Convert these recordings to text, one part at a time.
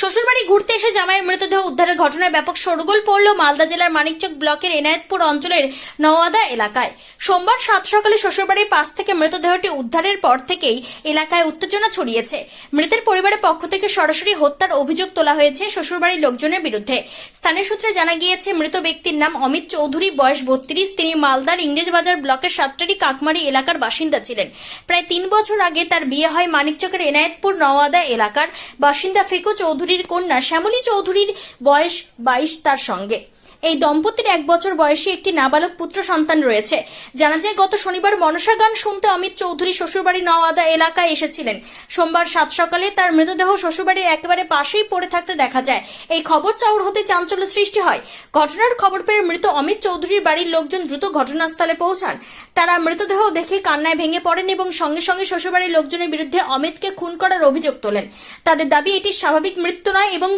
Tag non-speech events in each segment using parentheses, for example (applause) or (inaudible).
শ্বশুরবাড়ি ঘুরতে এসে জামাইয়ের মৃতদেহ উদ্ধারের ঘটনায় ব্যাপক শোরগোল পড়ল মালদা জেলার মানিকচক ব্লকের এনায়েতপুর অঞ্চলের নওয়াদা এলাকায়। সোমবার সাত সকালে শ্বশুরবাড়ির পাশ থেকে মৃতদেহটি উদ্ধারের পর থেকেই এলাকায় উত্তেজনা ছড়িয়েছে। মৃতের পরিবারের পক্ষ থেকে সরাসরি হত্যার অভিযোগ তোলা হয়েছে শ্বশুরবাড়ির লোকজনের বিরুদ্ধে। স্থানীয় সূত্রে জানা গিয়েছে, মৃত ব্যক্তির নাম অমিত চৌধুরী, বয়স বত্রিশ। তিনি মালদার ইংরেজবাজার ব্লকের সাতটারি কাকমারি এলাকার বাসিন্দা ছিলেন। প্রায় তিন বছর আগে তার বিয়ে হয় মানিকচকের এনায়েতপুর নওয়াদা এলাকার বাসিন্দা ফেকু চৌধুরীর কন্যা শ্যামলী চৌধুরীর বয়স বাইশ তার সঙ্গে। এই দম্পতির এক বছর বয়সী একটি নাবালক পুত্র সন্তান রয়েছে। জানা যায়, গত শনিবার মনসা গান শুনতে অমিত চৌধুরী শ্বশুরবাড়ি নওয়াদা এলাকায় এসেছিলেন। সোমবার সাত সকালে তার মৃতদেহ শ্বশুরবাড়ির একেবারে পাশেই পড়ে থাকতে দেখা যায়। এই খবর চাউর হতে চাঞ্চল্য সৃষ্টি হয়। ঘটনার খবর পেয়ে মৃত অমিত চৌধুরীর বাড়ির লোকজন দ্রুত ঘটনাস্থলে পৌঁছান। তারা মৃতদেহ দেখে কান্নায় ভেঙে পড়েন এবং সঙ্গে সঙ্গে শ্বশুরবাড়ির লোকজনের বিরুদ্ধে অমিতকে খুন করার অভিযোগ তোলেন। তাদের দাবি, এটি স্বাভাবিক মৃত্যু নয় এবং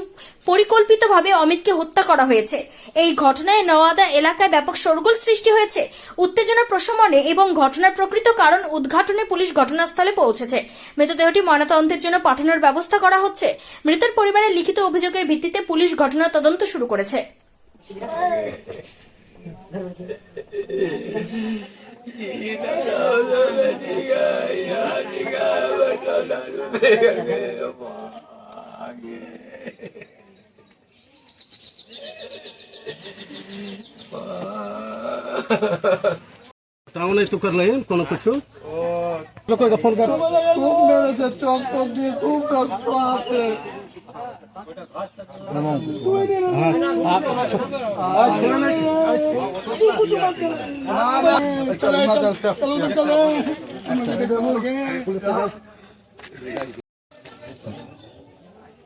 পরিকল্পিতভাবে অমিতকে হত্যা করা হয়েছে। এই ঘটনায় নওয়াদা এলাকায় ব্যাপক শোরগোল সৃষ্টি হয়েছে। উত্তেজনা প্রশমনে এবং ঘটনার প্রকৃত কারণ উদ্ঘাটনে পুলিশ ঘটনাস্থলে পৌঁছেছে। মৃতদেহটি ময়নাতদন্তের জন্য পাঠানোর ব্যবস্থা করা হচ্ছে। মৃতের পরিবারের লিখিত অভিযোগের ভিত্তিতে পুলিশ ঘটনার তদন্ত শুরু করেছে। काम (laughs) (laughs) (laughs) नहीं तो कर रहे हैं कोनो कुछ लोगों का फोन कर खूब मेरे से चौक चौक दिए खूब कष्ट आते चलो चलो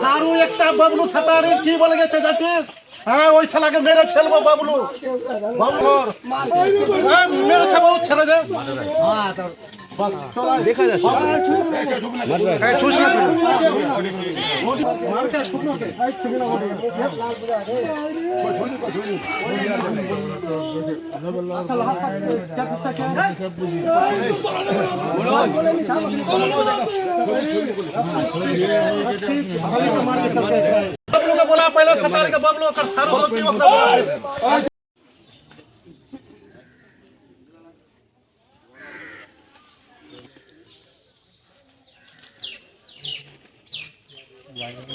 সারু একটা বাবলু সাটারি কি বলে গেছে যাচ্ছিস হ্যাঁ ওই ছেলাকে মেরে ফেলব বাবলু। বাবলু হ্যাঁ, মেরেছে বাবু ছেড়ে যে দেখা बबलू का बोला पहले सरकार के बबलू का सारो होती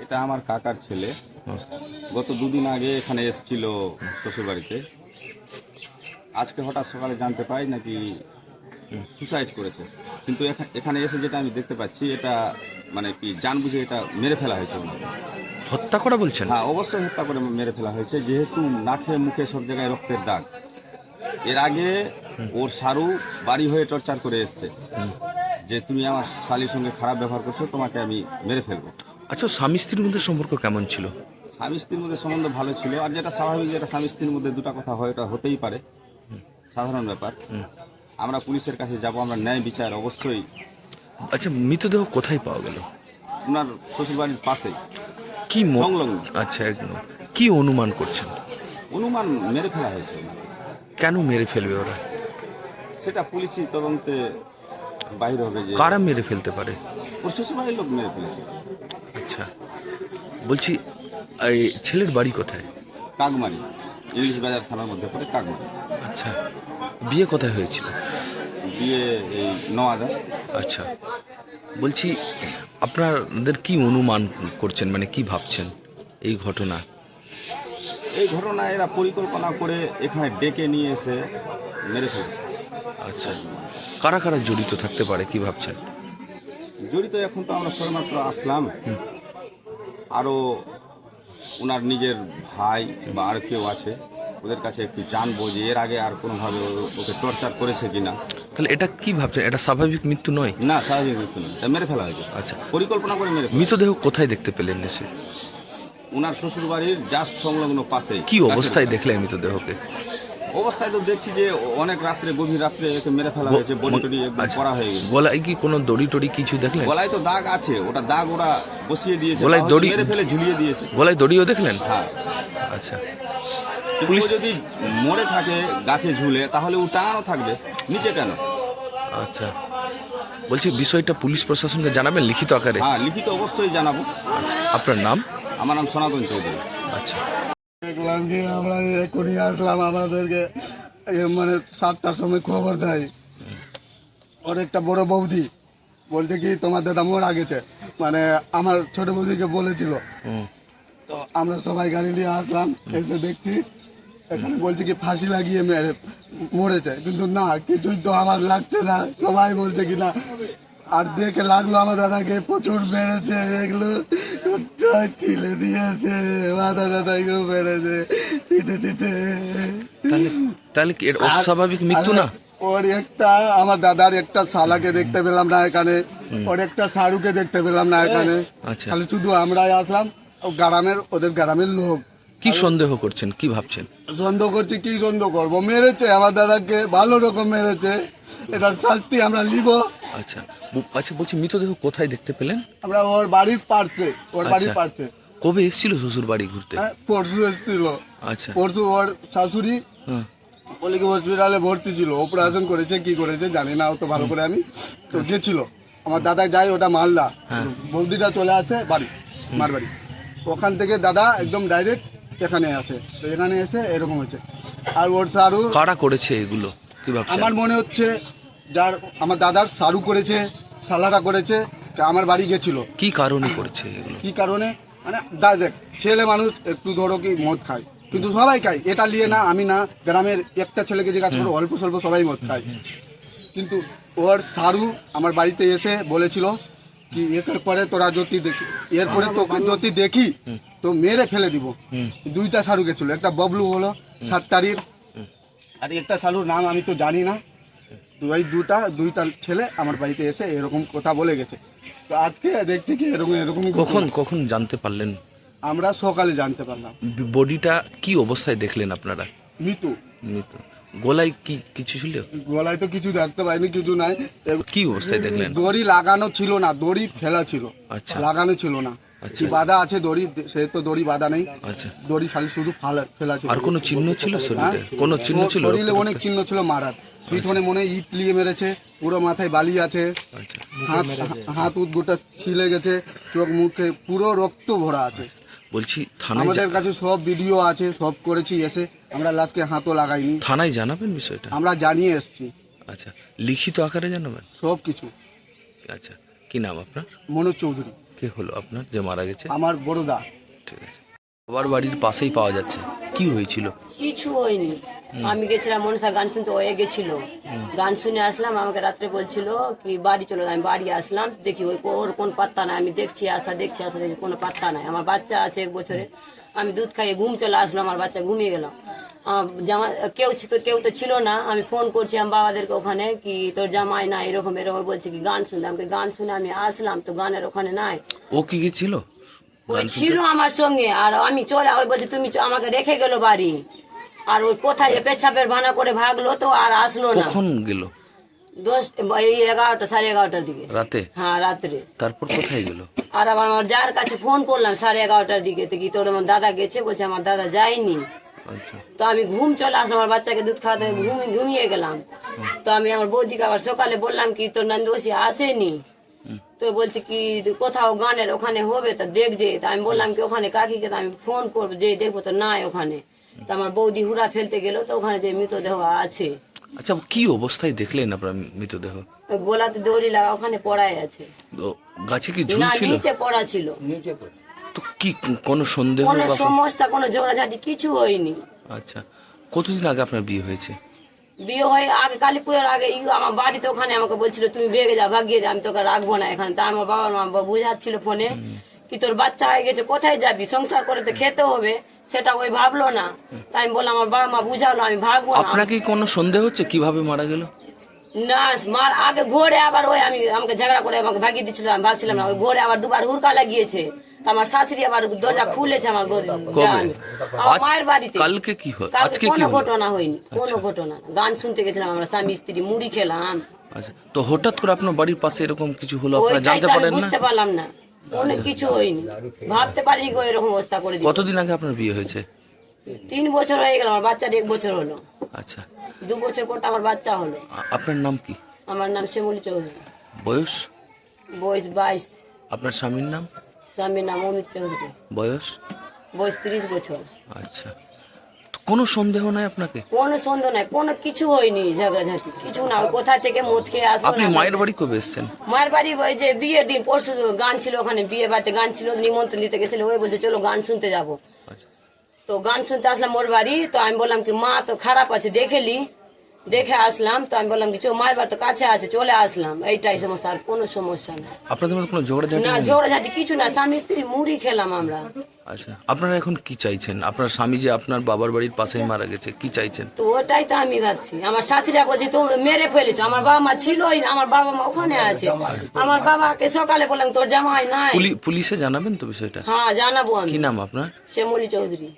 এটা আমার কাকার ছেলে। গত দুদিন আগে এখানে এসেছিল শ্বশুরবাড়িতে। আজকে হঠাৎ সকালে জানতে পাই নাকি সুসাইড করেছে। কিন্তু এখা- এখানে এসে যেটা আমি দেখতে পাচ্ছি, এটা মানে কি জান বুঝে এটা মেরে ফেলা হয়েছে। হত্যা করা বলছেন? হ্যাঁ অবশ্যই হত্যা করে মেরে ফেলা হয়েছে যেহেতু নাকে মুখে সব জায়গায় রক্তের দাগ। এর আগে ওর সারু বাড়ি হয়ে টর্চার করে এসছে যে তুমি আমার শালির সঙ্গে খারাপ ব্যবহার করছ তোমাকে আমি মেরে ফেলব। আচ্ছা স্বামী স্ত্রীর মধ্যে সম্পর্ক কেমন ছিল? স্বামী স্ত্রীর মধ্যে সম্বন্ধ ভালো ছিল আর যেটা স্বাভাবিক যেটা স্বামী স্ত্রীর মধ্যে দুটো কথা হয় ওটা হতেই পারে। সাধারণ ব্যাপার। আমরা পুলিশের কাছে যাব আমরা ন্যায় বিচার অবশ্যই। আচ্ছা মৃতদেহ কোথায় পাওয়া গেল? ওনার শ্বশুরবাড়ির পাশেই। কি ম- সংলগ্ন। আচ্ছা একদম। কি অনুমান করছেন? অনুমান মেরে ফেলা হয়েছে। কেন মেরে ফেলবে ওরা? সেটা পুলিশি তদন্তে বাইরে হবে যে কারা মেরে ফেলতে পারে? শ্বশুরবাড়ির লোক মেরে ফেলেছে। আচ্ছা। বলছি এই ছেলের বাড়ি কোথায়? কাকমারি। ইংলিশ বাজার থানার মধ্যে পড়ে কাকমারি। আচ্ছা। বিয়ে কোথায় হয়েছিল? বিয়ে এই নওয়াদা। আচ্ছা। বলছি আপনাদের কি অনুমান করছেন? মানে কি ভাবছেন এই ঘটনা? এই ঘটনা এরা পরিকল্পনা করে এখানে ডেকে নিয়ে এসে মেরে ফেলছে। আচ্ছা কারা কারা জড়িত থাকতে পারে কি ভাবছেন? জড়িত এখন তো আমরা সবেমাত্র আসলাম। আরও ওনার নিজের ভাই বা আর কেউ আছে ওদের কাছে একটু জানব যে এর আগে আর কোনোভাবে ওকে টর্চার করেছে কিনা। তাহলে এটা কি ভাবছেন? এটা স্বাভাবিক মৃত্যু নয়? না স্বাভাবিক মৃত্যু নয়। এটা মেরে ফেলা হয়েছে। আচ্ছা। পরিকল্পনা করে মেরে মৃতদেহ কোথায় দেখতে পেলেন এসে? ওনার শ্বশুর বাড়ির জাস্ট সংলগ্ন পাশে কি অবস্থায় দেখলেন মৃতদেহকে? অবস্থায় তো দেখছি যে অনেক রাত্রে গভীর রাত্রে একে মেরে ফেলা হয়েছে বডি টডি একদম আচ্ছা। করা হয়ে গেছে। গলায় কি কোনো দড়ি টড়ি কিছু দেখলেন? গলায় তো দাগ আছে ওটা দাগ ওরা বসিয়ে দিয়েছে গলায় দড়ি- মেরে ফেলে ঝুলিয়ে দিয়েছে। গলায় দড়িও দেখলেন? হ্যাঁ। আচ্ছা। পুলিশ যদি মরে থাকে গাছে ঝুলে তাহলে ও টাঙানো থাকবে। নিচে কেন? আচ্ছা। বলছি বিষয়টা পুলিশ প্রশাসনকে জানাবেন লিখিত আকারে? হ্যাঁ লিখিত অবশ্যই জানাব। আপনার নাম? আমার নাম সনাতন চৌধুরী। আচ্ছা। দেখলাম কি আমরা এখনই আসলাম আমাদেরকে মানে সাতটার সময় খবর দেয়। ওর একটা বড় বৌদি বলছে কি তোমার দাদা মোড়া গেছে। মানে আমার ছোট বৌদিকে বলেছিল। তো আমরা সবাই গাড়ি নিয়ে আসলাম এসে দেখছি এখানে বলছে কি ফাঁসি লাগিয়ে মেরে মরেছে। কিন্তু না কিছুই তো আমার লাগছে না। সবাই বলছে কি না আর দেখে লাগল আমার দাদাকে প্রচুর মেরেছে এগুলো ছিলে দিয়েছে মাথা দাদাকেও মেরেছে। পিঠে পিঠে তাহলে তাহলে কি অস্বাভাবিক মৃত্যু না? ওর একটা আমার দাদার একটা শালাকে দেখতে পেলাম না এখানে। ওর একটা সারুকে দেখতে পেলাম না এখানে। আচ্ছা। খালি শুধু আমরাই আসলাম গ্রামের ওদের গ্রামের লোক। কি সন্দেহ করছেন? কি ভাবছেন? সন্দেহ করছি কি সন্দেহ করব? মেরেছে আমার দাদাকে ভালো রকম মেরেছে। এটা শাস্তি আমরা নিব। আচ্ছা বু- আচ্ছা বলছি মৃতদেহ কোথায় দেখতে পেলেন? আমরা ওর বাড়ির পার্শ্বে ওর বাড়ির আচ্ছা। পার্শ্বে। কবে এসেছিল শ্বশুর বাড়ি ঘুরতে? হ্যাঁ, পরশু এসেছিল। আচ্ছা। পরশু ওর শাশুড়ি হ্যাঁ। বলে কি হসপিটালে ভর্তি ছিল। অপারেশন করেছে কি করেছে জানি না অত ভালো করে আমি তো গেছিল। আমার দাদা যায় ওটা মালদা। বৌদিটা চলে আসে বাড়ি মার বাড়ি ওখান থেকে দাদা একদম ডাইরেক্ট এখানে আসে তো এখানে এসে এরকম হয়েছে। আর ওর সারু কারা করেছে এগুলো? কি ভাবছেন? আমার মনে হচ্ছে যার আমার দাদার সারু করেছে সালারা করেছে তা আমার বাড়ি গেছিল। কি কারণে করেছে এগুলো? কি কারণে? মানে দা দেখ ছেলে মানুষ একটু ধরো কি মদ খায় কিন্তু সবাই খায়। এটা নিয়ে না আমি না গ্রামের একটা ছেলেকে জিজ্ঞাসা করো অল্প স্বল্প সবাই মদ খায়। কিন্তু ওর সারু আমার বাড়িতে এসে বলেছিল কি এর পরে তোরা যদি দেখি এরপরে তোকে যদি দেখি। তো মেরে ফেলে দিব। দুইটা সারু গেছিল একটা ববলু হলো সাত তারিখ। আর একটা সালুর নাম আমি তো জানি না। তো এই দুটা দুইটা ছেলে আমার বাড়িতে এসে এরকম কথা বলে গেছে। তো আজকে দেখছি কি এরকম এরকম কখন কখন জানতে পারলেন? আমরা সকালে জানতে পারলাম। বডিটা কি অবস্থায় দেখলেন আপনারা? মৃত্যু। মৃত গলায় কি কিছু ছিল? গলায় তো কিছু দেখতে পাইনি কিছু নাই। কি অবস্থায় দেখলেন? দড়ি লাগানো ছিল না দড়ি ফেলা ছিল। আচ্ছা। লাগানো ছিল না। কি বাধা আছে দড়ি? সে তো দড়ি বাধা নেই। আচ্ছা। দড়ি খালি শুধু ফালা- ফেলা ছিল। আর কোনো চিহ্ন ছিল হ্যাঁ? শরীরে? কোনো চিহ্ন ছিল শরীরে অনেক চিহ্ন ছিল মারার। পিছনে মনে ইট লিয়ে মেরেছে পুরো মাথায় বালি আছে। আচ্ছা। হাত হাত উত গোটা ছিলে গেছে চোখ মুখে পুরো রক্ত ভরা আছে। বলছি থানায় আমাদের কাছে সব ভিডিও আছে সব করেছি এসে। আমরা লাস্টকে হাতও লাগাইনি। থানায় জানাবেন বিষয়টা? আমরা জানিয়ে এসেছি। আচ্ছা। লিখিত আকারে জানাবেন? সব কিছু আচ্ছা। কি নাম আপনার? মনোজ চৌধুরী। কে হলো আপনার যে মারা গেছে? আমার বড়দা। ঠিক আছে। সবার বাড়ির পাশেই পাওয়া যাচ্ছে। কি হয়েছিল? কিছু হয়নি। আমি গেছিলাম মনসা গান শুনতে ওয়ে গেছিল গান শুনে আসলাম আমাকে রাত্রে বলছিল কি বাড়ি চলো আমি বাড়ি আসলাম দেখি ওই ওর কোন পাত্তা নাই আমি দেখছি আসা দেখছি আসা দেখি কোনো পাত্তা নাই। আমার বাচ্চা আছে এক বছরে। আমি দুধ খাইয়ে ঘুম চলে আসলো আমার বাচ্চা ঘুমিয়ে গেলাম জামা কেউ কেউ তো ছিল না। আমি ফোন করছি আমার বাবাদেরকে ওখানে কি তোর জামাই না এরকম এরকম বলছে কি গান শুনতে। আমাকে গান শুনে আমি আসলাম তো গানের ওখানে নাই। ও কি গেছিল ওই ছিল আমার সঙ্গে আর আমি চলে ওই বলছি তুমি আমাকে রেখে গেল বাড়ি। আর ওই কোথায় পেছাপের ভানা করে ভাগলো তো আর আসলো না। কখন গেল? দশ এই এগারোটা সাড়ে এগারোটার দিকে। রাতে? হ্যাঁ রাত্রে। তারপর কোথায় গেল? আর আবার আমার যার কাছে ফোন করলাম সাড়ে এগারোটার দিকে তো কি তোর আমার দাদা গেছে? বলছে আমার দাদা যায়নি। তো আমি ঘুম চলে আসলাম আমার বাচ্চাকে দুধ খাওয়াতে ঘুম ঘুমিয়ে গেলাম। তো আমি আমার বৌদিকে আবার সকালে বললাম কি তোর নন্দোষী আসেনি? তো বলছে কি কোথাও গানের ওখানে হবে তো দেখ যে। তা আমি বললাম কি ওখানে কাকিকে তো আমি ফোন করব যে দেখব তো নাই ওখানে। তো আমার বৌদি হুড়া ফেলতে গেল তো ওখানে যে মৃতদেহ আছে। আচ্ছা কি অবস্থায় দেখলেন আপনার মৃতদেহ? গোলাতে দড়ি লাগা ওখানে পড়াই আছে। গাছে কি না ঝুলছিল নিচে পড়া ছিল। তো কি কোনো সন্দেহ কোনো বা সমস্যা কোনো ঝগড়াঝাটি কিছু হয়নি। আচ্ছা কতদিন আগে আপনার বিয়ে হয়েছে? বিয়ে হয়ে আগে কালী পুজোর আগে ই আমার বাড়িতে ওখানে আমাকে বলছিল তুমি বেগে যা ভাগিয়ে যা আমি তোকে রাখব না এখানে। তা আমার বাবার মা বুঝাচ্ছিল ফোনে কি তোর বাচ্চা হয়ে গেছে কোথায় যাবি? সংসার করে তো খেতে হবে সেটা ওই ভাবলো না। তাই আমি বললাম আমার বাবা মা বুঝালো আমি ভাগবো না। আপনার কোনো সন্দেহ হচ্ছে? কীভাবে মারা গেল? না মার আগে ঘোরে আবার ওই আমি আমাকে ঝগড়া করে আমাকে ভাগিয়ে দিচ্ছিল আমি ভাগছিলাম না। ওই ঘোরে আবার দুবার হুরকা লাগিয়েছে। আমার শাশুড়ি আবার দরজা খুলেছে আমার মায়ের বাড়িতে। কালকে কি হয়? আজকে কোনো আচ্ছা। ঘটনা হয়নি কোনো ঘটনা গান শুনতে গেছিলাম আমরা স্বামী স্ত্রী মুড়ি খেলাম। আচ্ছা। তো হঠাৎ করে আপনার বাড়ির পাশে এরকম কিছু হলো? আপনারা জানতে পারেন না? বুঝতে পারলাম না। অনেক কিছু হয়নি। ভাবতে পারিনি গো এরকম অবস্থা করে। কতদিন আগে আপনার বিয়ে হয়েছে? তিন বছর হয়ে গেল আমার বাচ্চার এক বছর হলো। আচ্ছা। দু বছর পর আমার বাচ্চা হলো। আপনার নাম কি? আমার নাম শ্যামলী চৌধুরী। বয়স? বয়স বাইশ। আপনার স্বামীর নাম? স্বামীর নাম অমিত চৌধুরী। বয়স? বয়স ত্রিশ বছর। আচ্ছা। কোনো সন্দেহ নাই আপনাকে? কোনো সন্দেহ নাই কোনো কিছু হয়নি ঝগড়াঝাটি কিছু না ওই কোথা থেকে মদ খেয়ে আসব আপনি মায়ের বাড়ি কবে এসছেন? মায়ের বাড়ি ওই যে বিয়ের দিন পরশু গান ছিল ওখানে বিয়ে বাড়িতে গান ছিল নিমন্ত্রণ দিতে গেছিল ওই বলছে চলো গান শুনতে যাব। আচ্ছা। তো গান শুনতে আসলাম ওর বাড়ি তো আমি বললাম কি মা তো খারাপ আছে দেখেলি দেখে আসলাম তো আমি বললাম কিছু মায়ের তো কাছে আছে চলে আসলাম। এইটাই সমস্যা আর কোনো সমস্যা না আপনাদের মধ্যে কোনো ঝগড়াঝাটি না নেই? ঝগড়াঝাটি কিছু না স্বামী স্ত্রী মুড়ি খেলাম আমরা। আচ্ছা আপনারা এখন কি চাইছেন? আপনার স্বামী যে আপনার বাবার বাড়ির পাশেই মারা গেছে কি চাইছেন? তো ওটাই তো আমি ভাবছি। আমার শাশুড়া বলছি তো মেরে ফেলেছো আমার বাবা মা ছিলই না, আমার বাবা মা ওখানে আছে। আমার বাবাকে সকালে বললাম তোর জামাই নাই। পুলিশে জানাবেন তো বিষয়টা? হ্যাঁ জানাব আমি। কি নাম আপনার? শ্যামলী চৌধুরী।